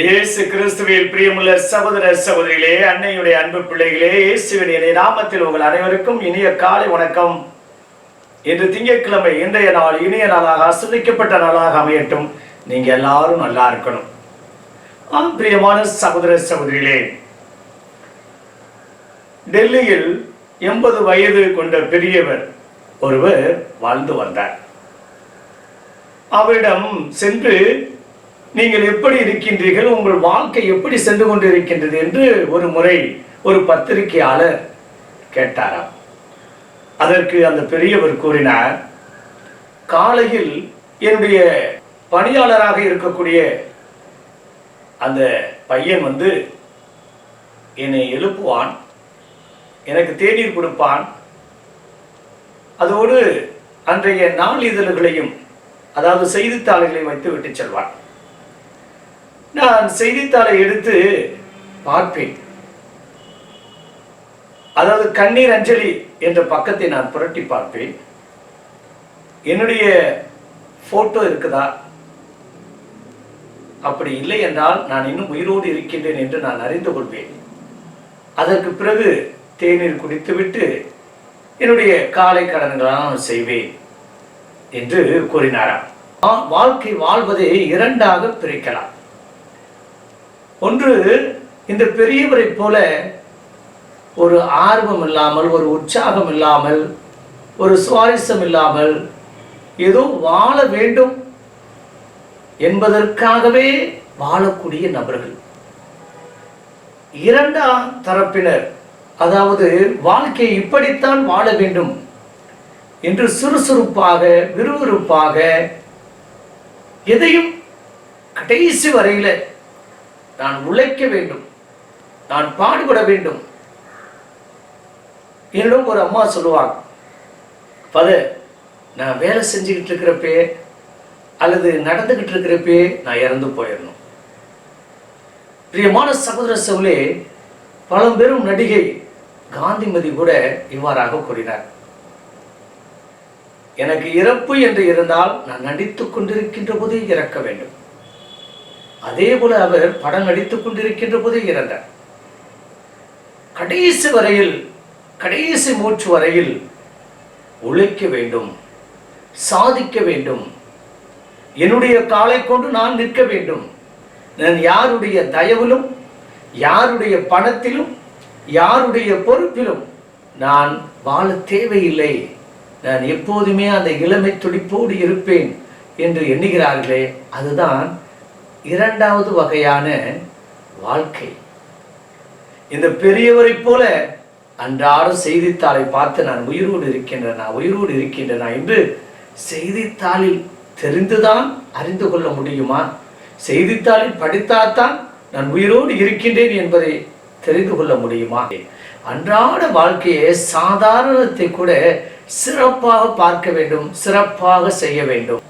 இயேசு கிறிஸ்துவில் பிரியமுள்ள சகோதர சகோதரிகளே அன்னையுடைய அன்பு பிள்ளைகளே இயேசுவின் நாமத்தில் உங்கள் அனைவருக்கும் இனிய காலை வணக்கம். இன்று திங்கட்கிழமை இன்றைய நாள் இனிய நாளாக ஆசிரியக்கப்பட்ட நாளாக அமையட்டும். நீங்க எல்லாரும் நல்லா இருக்கணும். ஆம் பிரியமான சகோதர சகோதரிகளே டெல்லியில் எண்பது வயது கொண்ட பெரியவர் ஒருவர் வாழ்ந்து வந்தார். அவரிடம் சென்று நீங்கள் எப்படி இருக்கின்றீர்கள் உங்கள் வாழ்க்கை எப்படி சென்று கொண்டு இருக்கின்றது என்று ஒரு முறை ஒரு பத்திரிகையாளர் கேட்டாராம். அதற்கு அந்த பெரியவர் கூறினார் காலையில் என்னுடைய பணியாளராக இருக்கக்கூடிய அந்த பையன் வந்து என்னை எழுப்புவான் எனக்கு தேநீர் கொடுப்பான். அதோடு அன்றைய நாளிதழ்களையும் அதாவது செய்தித்தாள்களையும் வைத்து விட்டு செல்வான். நான் செய்தித்தாளை எடுத்து பார்ப்பேன். அதாவது கண்ணீர் அஞ்சலி என்ற பக்கத்தை நான் புரட்டி பார்ப்பேன். என்னுடைய போட்டோ இருக்குதா? அப்படி இல்லை என்றால் நான் இன்னும் உயிரோடு இருக்கின்றேன் என்று நான் அறிந்து கொள்வேன். அதற்கு பிறகு தேநீர் குடித்துவிட்டு என்னுடைய காலை கடன்களான செய்வேன் என்று கூறினாராம். வாழ்க்கை வாழ்வதை இரண்டாக பிரிக்கலாம். ஒன்று இந்த பெரியவரைப் போல ஒரு ஆர்வம் இல்லாமல் ஒரு உற்சாகம் இல்லாமல் ஒரு சுவாரஸ்யம் இல்லாமல் ஏதோ வாழ வேண்டும் என்பதற்காகவே வாழக்கூடிய நபர்கள். இரண்டாம் தரப்பினர் அதாவது வாழ்க்கையை இப்படித்தான் வாழ வேண்டும் என்று சுறுசுறுப்பாக விறுவிறுப்பாக எதையும் கடைசி வரையில நான் உழைக்க வேண்டும். நான் பாடுபட வேண்டும். என்னிடம் ஒரு அம்மா சொல்லுவாங்க ஃபாதர் நான் வேலை செஞ்சுக்கிட்டு இருக்கிறப்பே அல்லது நடந்துக்கிட்டு இருக்கிறப்பே நான் இறந்து போயிடணும். பிரியமான சகோதர சவுலே பழம்பெரும் நடிகை காந்திமதி கூட இவ்வாறாக கூறினார் எனக்கு இறப்பு என்று இருந்தால் நான் நடித்துக் கொண்டிருக்கின்ற போது இறக்க வேண்டும். அதே போல அவர் படம் நடித்துக் கொண்டிருக்கின்ற போதே இறந்தார். கடைசி வரையில் கடைசி மூச்சு வரையில் உழைக்க வேண்டும் சாதிக்க வேண்டும். என்னுடைய காலை கொண்டு நான் நிற்க வேண்டும். நான் யாருடைய தயவிலும் யாருடைய பணத்திலும் யாருடைய பொறுப்பிலும் நான் வாழ தேவையில்லை. நான் எப்போதுமே அந்த இளமை துடிப்போடு இருப்பேன் என்று எண்ணுகிறார்களே அதுதான் இரண்டாவது வகையான வாழ்க்கை. இந்த பெரியவரைப் போல அன்றாடம் செய்தித்தாளை பார்த்து நான் உயிரோடு இருக்கின்றனா உயிரோடு இருக்கின்றனா என்று செய்தித்தாளில் தெரிந்துதான் அறிந்து கொள்ள முடியுமா? செய்தித்தாளில் படித்தால்தான் நான் உயிரோடு இருக்கின்றேன் என்பதை தெரிந்து கொள்ள முடியுமா? அன்றாட வாழ்க்கையை சாதாரணத்தை கூட சிறப்பாக பார்க்க வேண்டும் சிறப்பாக செய்ய வேண்டும்.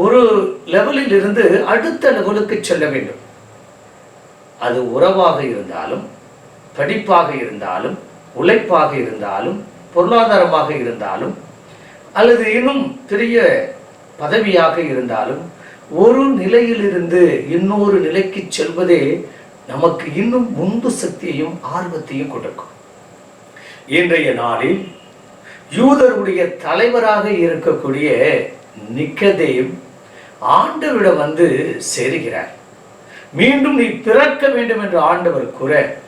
ஒரு லெவலில் இருந்து அடுத்த லெவலுக்கு செல்ல வேண்டும். அது உறவாக இருந்தாலும் படிப்பாக இருந்தாலும் உழைப்பாக இருந்தாலும் பொருளாதாரமாக இருந்தாலும் அல்லது இன்னும் பெரிய பதவியாக இருந்தாலும் ஒரு நிலையிலிருந்து இன்னொரு நிலைக்கு செல்வதே நமக்கு இன்னும் முன்பு சக்தியையும் ஆர்வத்தையும் கொடுக்கும். இன்றைய நாளில் யூதருடைய தலைவராக இருக்கக்கூடிய நிக்கதேயும் ஆண்டவரிடம் வந்து சேருகிறார். மீண்டும் நீ பிறக்க வேண்டும் என்று ஆண்டவர் கூற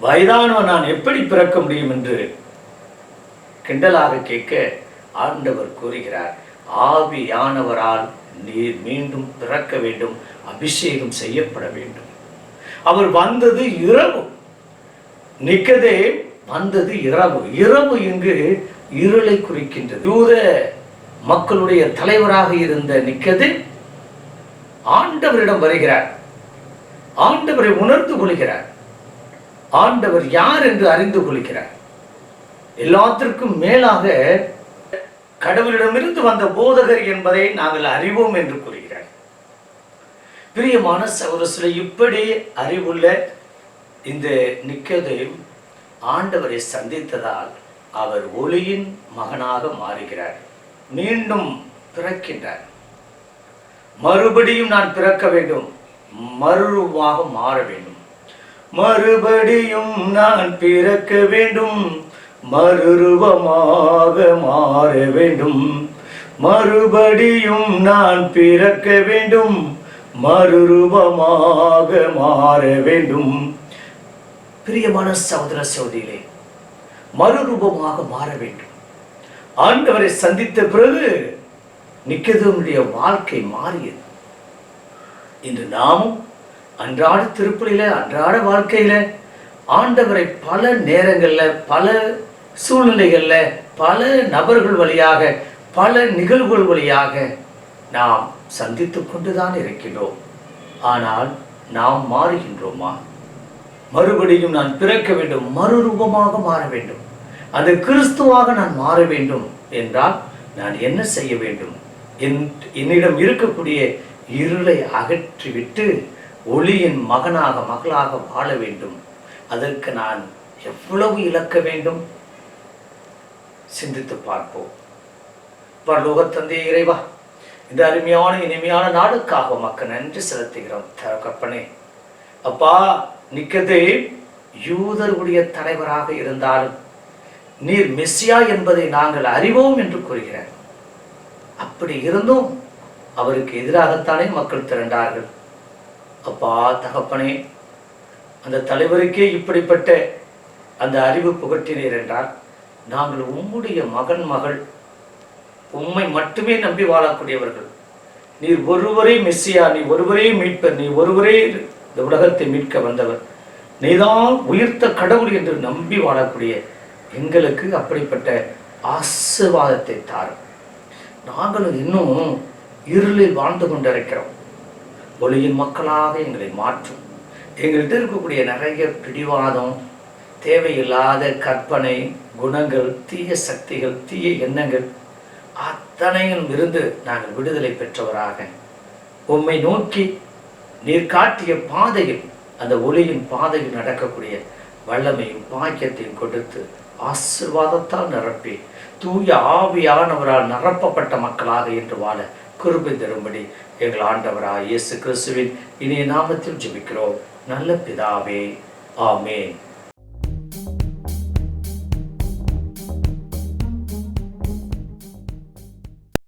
வயதானவன் நான் எப்படி பிறக்க முடியும் என்று கிண்டலாக கேட்க ஆண்டவர் கூறுகிறார். ஆவியானவரால் நீர் மீண்டும் பிறக்க வேண்டும் அபிஷேகம் செய்யப்பட வேண்டும். அவர் வந்தது இரவு. நிக்கதே வந்தது இரவு. இரவு இங்கு இருளை குறிக்கின்றது. யூத மக்களுடைய தலைவராக இருந்த நிக்கது ஆண்டவரிடம் வருகிறார். ஆண்டவரை உணர்ந்து கொள்கிறார். ஆண்டவர் யார் என்று அறிந்து கொள்கிறார். எல்லாத்திற்கும் மேலாக கடவுளிடமிருந்து வந்த போதகர் என்பதை நாங்கள் அறிவோம் என்று கூறுகிறார். பிரியமான சகோதரர்களே இப்படி அறிவுள்ள இந்த நிக்கதையும் ஆண்டவரை சந்தித்ததால் அவர் ஒளியின் மகனாக மாறுகிறார். மீண்டும் பிறக்கின்றார். மறுபடியும் நான் பிறக்க வேண்டும். மறுவாக மாற வேண்டும். மறுபடியும் நான் பிறக்க வேண்டும். மறுரூபமாக மாற வேண்டும். மறுபடியும் நான் பிறக்க வேண்டும். மறுரூபமாக மாற வேண்டும். பிரியமான சகோதர சகோதரிகளே மறுரூபமாக மாற வேண்டும். ஆண்டவரை சந்தித்த பிறகு நிக்கதனுடைய வாழ்க்கை மாறியது. இன்று நாமும் அன்றாட திருப்பலியில அன்றாட வாழ்க்கையில ஆண்டவரை பல நேரங்களில் பல சூழ்நிலைகளில் பல நபர்கள் வழியாக பல நிகழ்வுகள் வழியாக நாம் சந்தித்து கொண்டுதான் இருக்கின்றோம். ஆனால் நாம் மாறுகின்றோமா? மறுபடியும் நான் பிறக்க வேண்டும் மறுரூபமாக மாற வேண்டும். அது கிறிஸ்துவாக நான் மாற வேண்டும் என்றால் நான் என்ன செய்ய வேண்டும்? என் என்னிடம் இருக்கக்கூடிய இருளை அகற்றிவிட்டு ஒளியின் மகனாக மகளாக வாழ வேண்டும். அதற்கு நான் எவ்வளவு இழக்க வேண்டும்? சிந்தித்து பார்ப்போம். பரலோக தந்தை இறைவா இந்த அருமையான இனிமையான நாடுக்காக மக்கள் நன்றி செலுத்துகிறோம். கற்பனே. அப்பா நிக்கதே யூதர்களுடைய தலைவராக இருந்தாலும் நீர் மெஸ்ஸியா என்பதை நாங்கள் அறிவோம் என்று கூறுகிறார். அப்படி இருந்தும் அவருக்கு எதிராகத்தானே மக்கள் திரண்டார்கள். அப்பா தகப்பனே அந்த தலைவருக்கே இப்படிப்பட்ட அந்த அறிவு புகட்டினீர் என்றால் நாங்கள் உம்முடைய மகன் மகள் உம்மை மட்டுமே நம்பி வாழக்கூடியவர்கள். நீர் ஒருவரே மெஸ்ஸியா நீ ஒருவரே மீட்பர் நீ ஒருவரே இந்த உலகத்தை மீட்க வந்தவர். நீதான் உயிர்த்த கடவுள் என்று நம்பி வாழக்கூடிய எங்களுக்கு அப்படிப்பட்ட ஆசிர்வாதத்தை தாரும். நாங்களும் இன்னும் இருளில் வாழ்ந்து கொண்டிருக்கிறோம். ஒளியின் மக்களாக எங்களை மாற்றும். எங்கள்கிட்ட இருக்கக்கூடிய நிறைய பிடிவாதம் தேவையில்லாத கற்பனை குணங்கள் தீய சக்திகள் தீய எண்ணங்கள் அத்தனையும் இருந்து நாங்கள் விடுதலை பெற்றவராக. உம்மை நோக்கி நீர் காட்டிய பாதையில் அந்த ஒளியின் பாதையில் நடக்கக்கூடிய வல்லமையும் பாக்கியத்தையும் கொடுத்து ஆசிர்வாதத்தால் நிரப்பி தூய ஆவியானவரால் நிரப்பப்பட்ட மக்களாக என்று வாழ குருபை தரும்படி எங்கள் ஆண்டவராக இயேசு கிறிஸ்துவின் இனிய நாமத்தில் ஜெபிக்கிறோம். நல்ல பிதாவே ஆமேன்.